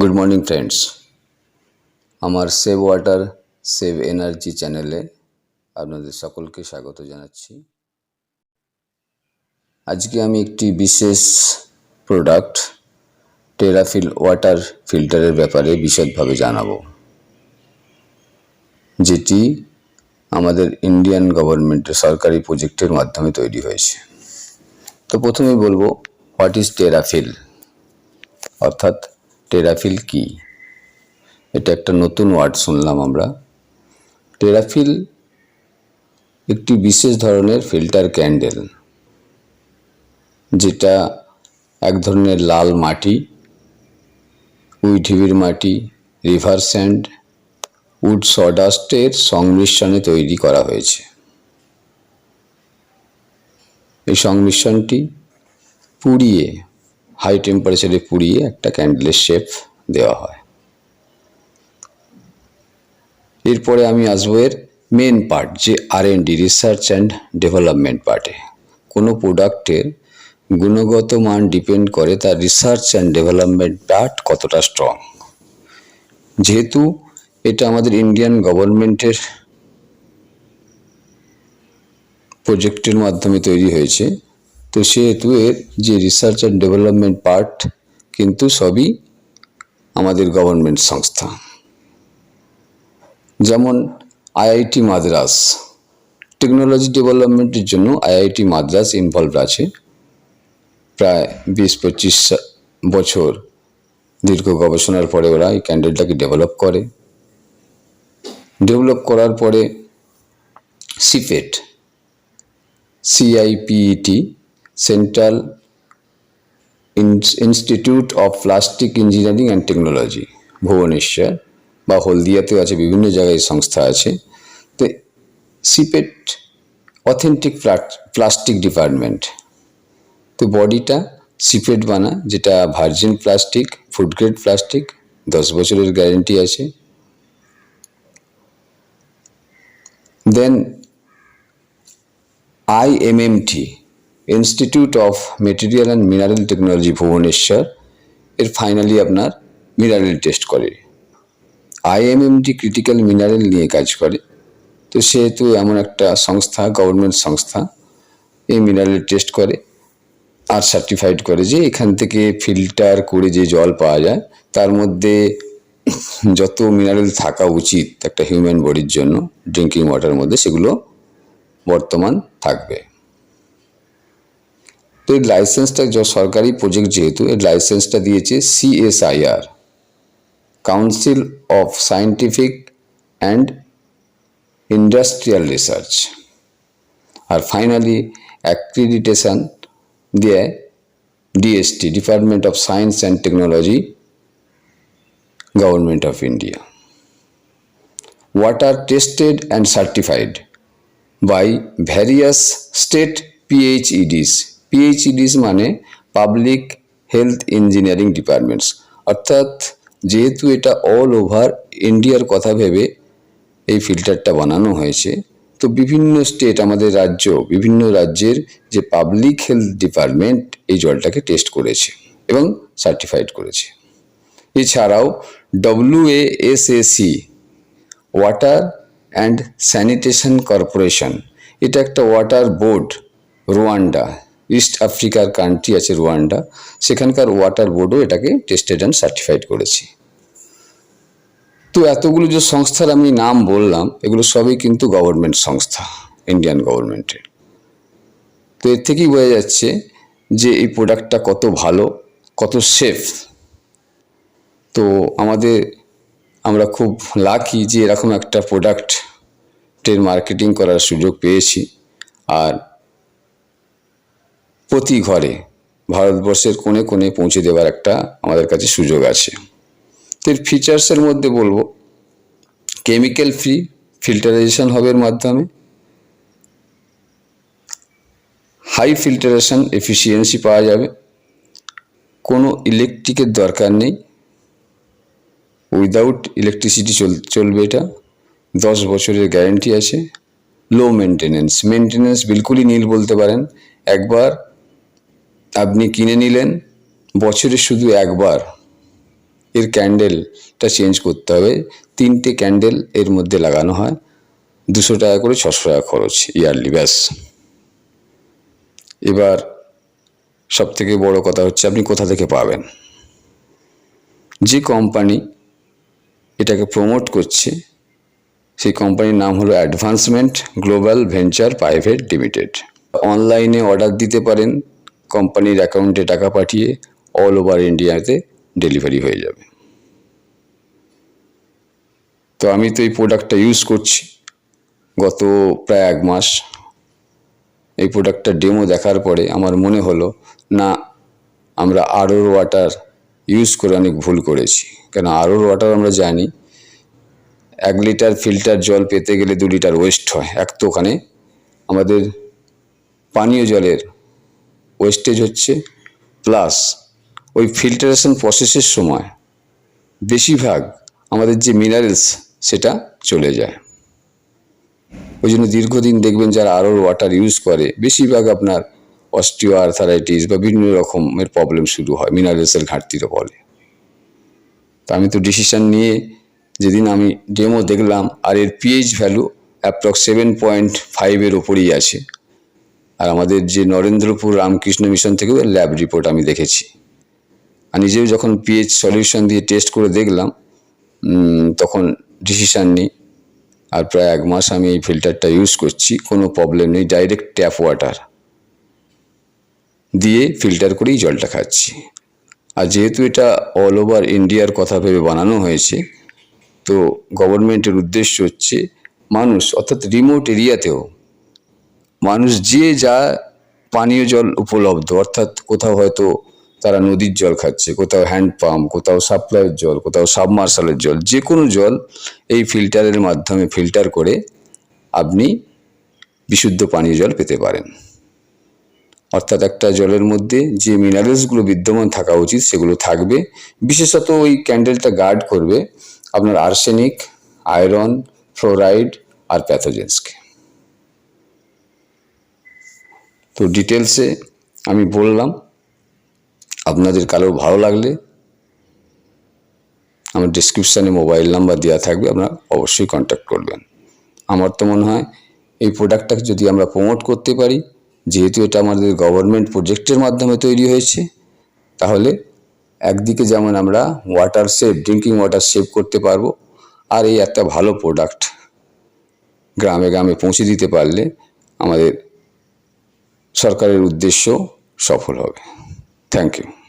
Good morning friends আমার save water save energy চ্যানেলে আপনাদের সকলকে স্বাগত জানাচ্ছি। আজকে আমি একটি বিশেষ প্রোডাক্ট টেরাফিল ওয়াটার ফিল্টারের ব্যাপারে বিশদভাবে জানাব। যেটি আমাদের ইন্ডিয়ান গভর্নমেন্টের সরকারি প্রজেক্টের মাধ্যমে তৈরি হয়েছে। তো প্রথমেই বলব হোয়াট ইজ টেরাফিল অর্থাৎ টেরাফিল কি? এটা একটা নতুন ওয়ার্ড শুনলাম আমরা। টেরাফিল একটি বিশেষ ধরনের ফিল্টার ক্যান্ডেল যেটা এক ধরনের লাল মাটি উইঢিবির মাটি রিভার স্যান্ড উড সডাস্টের সংমিশ্রণে তৈরি করা হয়েছে। এই সংমিশ্রণটি পুড়িয়ে হাই টেম্পারেচারে পুড়িয়ে একটা ক্যান্ডেলের শেপ দেওয়া হয়। এরপরে আমি আসব এর মেন পার্ট যে R D research and development পার্টে কোনো প্রোডাক্টের গুণগত মান ডিপেন্ড করে তার রিসার্চ অ্যান্ড ডেভেলপমেন্ট পার্ট কতটা স্ট্রং যেহেতু এটা আমাদের ইন্ডিয়ান গভর্নমেন্টের প্রজেক্টের মাধ্যমে তৈরি হয়েছে তো সেহেতু এর যে রিসার্চ অ্যান্ড ডেভেলপমেন্ট পার্ট কিন্তু সবই আমাদের গভর্নমেন্ট সংস্থা। যেমন আইআইটি মাদ্রাস টেকনোলজি ডেভেলপমেন্টের জন্য আইআইটি মাদ্রাস ইনভলভ আছে। প্রায় বিশ পঁচিশ বছর দীর্ঘ গবেষণার পরে ওরা এই ক্যান্ডেলটাকে ডেভেলপ করে। ডেভেলপ করার পরে CIPET CIPET central institute of plastic engineering and technology Bhubaneswar বা হলদিয়াতেও আছে, বিভিন্ন জায়গায় সংস্থা আছে। তো সিপেট অথেন্টিক প্লাস্টিক ডিপার্টমেন্ট। তো বডিটা সিপেট বানা, যেটা virgin plastic, food grade plastic, দশ বছরের গ্যারেন্টি আছে। Then IMMT institute of material and mineral technology Bhubaneswar এর ফাইনালি আপনার মিনারেল টেস্ট করে। আইএমএমটি ক্রিটিক্যাল মিনারেল নিয়ে কাজ করে। তো সেহেতু এমন একটা সংস্থা গভর্নমেন্ট সংস্থা, এই মিনারেল টেস্ট করে, আর সার্টিফাইড করে যে এখান থেকে ফিল্টার করে যে জল পাওয়া যায়, তার মধ্যে যত মিনারেল থাকা উচিত একটা হিউম্যান বডির জন্য ড্রিঙ্কিং ওয়াটারের মধ্যে সেগুলো বর্তমান থাকবে। তো এই লাইসেন্সটা সরকারি প্রজেক্ট যেহেতু এর লাইসেন্সটা দিয়েছে CSIR council of scientific and industrial research R finally accreditation দিয়ে DST department of science and technology government of India water tested and certified by various state PHEDs. PHEDs মানে পাবলিক হেলথ ইঞ্জিনিয়ারিং ডিপার্টমেন্টস অর্থাৎ যেহেতু এটা all over ইন্ডিয়ার কথা ভেবে এই ফিল্টারটা বানানো হয়েছে, তো বিভিন্ন স্টেট আমাদের রাজ্য, বিভিন্ন রাজ্যের যে পাবলিক হেলথ ডিপার্টমেন্ট এই জলটাকে টেস্ট করেছে এবং সার্টিফাইড করেছে। এছাড়াও WASAC water and sanitation corporation এটা একটা ওয়াটার বোর্ড রোয়ান্ডা ইস্ট আফ্রিকার কান্ট্রি আছে রুয়ান্ডা সেখানকার ওয়াটার বোর্ডও এটাকে টেস্টেড অ্যান্ড সার্টিফাইড করেছে। তো এতগুলো যে সংস্থার আমি নাম বললাম, এগুলো সবই কিন্তু গভর্নমেন্ট সংস্থা ইন্ডিয়ান গভর্নমেন্টের তো এর থেকেই বোঝা যাচ্ছে যে এই প্রোডাক্টটা কত ভালো, কত সেফ তো আমাদের, আমরা খুব লাকি যে এরকম একটা প্রোডাক্টের মার্কেটিং করার সুযোগ পেয়েছি। আর প্রতি ঘরে ভারতবর্ষের কোণে কোণে পৌঁছে দেওয়ার একটা আমাদের কাছে সুযোগ আছে। এর ফিচার্সের মধ্যে বলব কেমিক্যাল ফ্রি ফিল্টারাইজেশন হবে এর মাধ্যমে। হাই ফিল্টারেশন এফিসিয়েন্সি পাওয়া যাবে। কোনো ইলেকট্রিকের দরকার নেই। উইদাউট ইলেকট্রিসিটি চল, চলবে এটা। দশ বছরের গ্যারেন্টি আছে। লো মেনটেনেন্স মেনটেনেন্স বিলকুলই নীল বলতে পারেন। একবার আপনি কিনে নিলেন, বছরে শুধু একবার। এর ক্যান্ডেলটা চেঞ্জ করতে হবে। তিনটে ক্যান্ডেল এর মধ্যে লাগানো হয়। দুশো টাকা করে ছশো টাকা খরচ ইয়ারলি ব্যাস। এবার সব থেকে বড় কথা হচ্ছে আপনি কোথা থেকে পাবেন? যে কোম্পানি এটাকে প্রমোট করছে, সেই কোম্পানির নাম হলো advancement global venture private limited অনলাইনে অর্ডার দিতে পারেন কোম্পানির অ্যাকাউন্টে টাকা পাঠিয়ে অল ওভার ইন্ডিয়াতে ডেলিভারি হয়ে যাবে। তো আমি তো এই প্রোডাক্টটা ইউজ করছি গত প্রায় এক মাস। এই প্রোডাক্টটা ডেমো দেখার পরে আমার মনে হলো, না, আমরা আরোর ওয়াটার ইউজ করে অনেক ভুল করেছি। কেন আরোর ওয়াটার আমরা জানি, এক লিটার ফিল্টার জল পেতে গেলে দু লিটার ওয়েস্ট হয়। এক তো ওখানে আমাদের পানীয় জলের ওয়েস্টেজ হচ্ছে প্লাস ওই ফিল্টারেশন প্রসেসের সময় বেশিরভাগ আমাদের যে মিনারেলস সেটা চলে যায়। ওই জন্য দীর্ঘদিন দেখবেন যারা আরও ওয়াটার ইউজ করে, বেশিরভাগ আপনার অস্টিও আর্থারাইটিস বা বিভিন্ন রকমের প্রবলেম শুরু হয় মিনারেলসের ঘাটতির ফলে। তা আমি তো ডিসিশন নিয়ে যেদিন আমি ডেমো দেখলাম, আর এর pH value approx seven point ফাইভের ওপরেই আছে। আর আমাদের যে নরেন্দ্রপুর রামকৃষ্ণ মিশন থেকেও ল্যাব রিপোর্ট আমি দেখেছি। আর নিজেও যখন পিএইচ সলিউশন দিয়ে টেস্ট করে দেখলাম তখন ডিসিশান নিই। আর প্রায় এক মাস আমি এই ফিল্টারটা ইউজ করছি, কোনো প্রবলেম নেই ডাইরেক্ট ট্যাপ ওয়াটার দিয়ে ফিল্টার করেই জলটা খাচ্ছি। আর যেহেতু এটা অল ওভার ইন্ডিয়ার কথা ভেবে বানানো হয়েছে, তো গভর্নমেন্টের উদ্দেশ্য হচ্ছে মানুষ, অর্থাৎ রিমোট এরিয়াতেও মানুষ যে যা পানীয় জল উপলব্ধ, অর্থাৎ কোথাও হয়তো তারা নদীর জল খাচ্ছে, কোথাও হ্যান্ড পাম্প কোথাও সাপ্লাইয়ের জল, কোথাও সাবমার্শালের জল যে কোনো জল এই ফিল্টারের মাধ্যমে ফিল্টার করে আপনি বিশুদ্ধ পানীয় জল পেতে পারেন। অর্থাৎ একটা জলের মধ্যে যে মিনারেলসগুলো বিদ্যমান থাকা উচিত সেগুলো থাকবে। বিশেষত ওই ক্যান্ডেলটা গার্ড করবে আপনার আর্সেনিক আয়রন ফ্লোরাইড আর প্যাথোজেন্সকে তো ডিটেলসে আমি বললাম, আপনাদের কারোর ভালো লাগলে আমার ডিসক্রিপশানে মোবাইল নাম্বার দেওয়া থাকবে, আপনারা অবশ্যই কন্ট্যাক্ট করবেন। আমার তো মনে হয় এই প্রোডাক্টটাকে যদি আমরা প্রমোট করতে পারি, যেহেতু এটা আমাদের গভর্নমেন্ট প্রজেক্টের মাধ্যমে তৈরি হয়েছে, তাহলে একদিকে যেমন আমরা water save drinking water save করতে পারব, আর এই একটা ভালো প্রোডাক্ট গ্রামে গ্রামে পৌঁছে দিতে পারলে আমাদের সরকারের উদ্দেশ্য সফল হবে। Thank you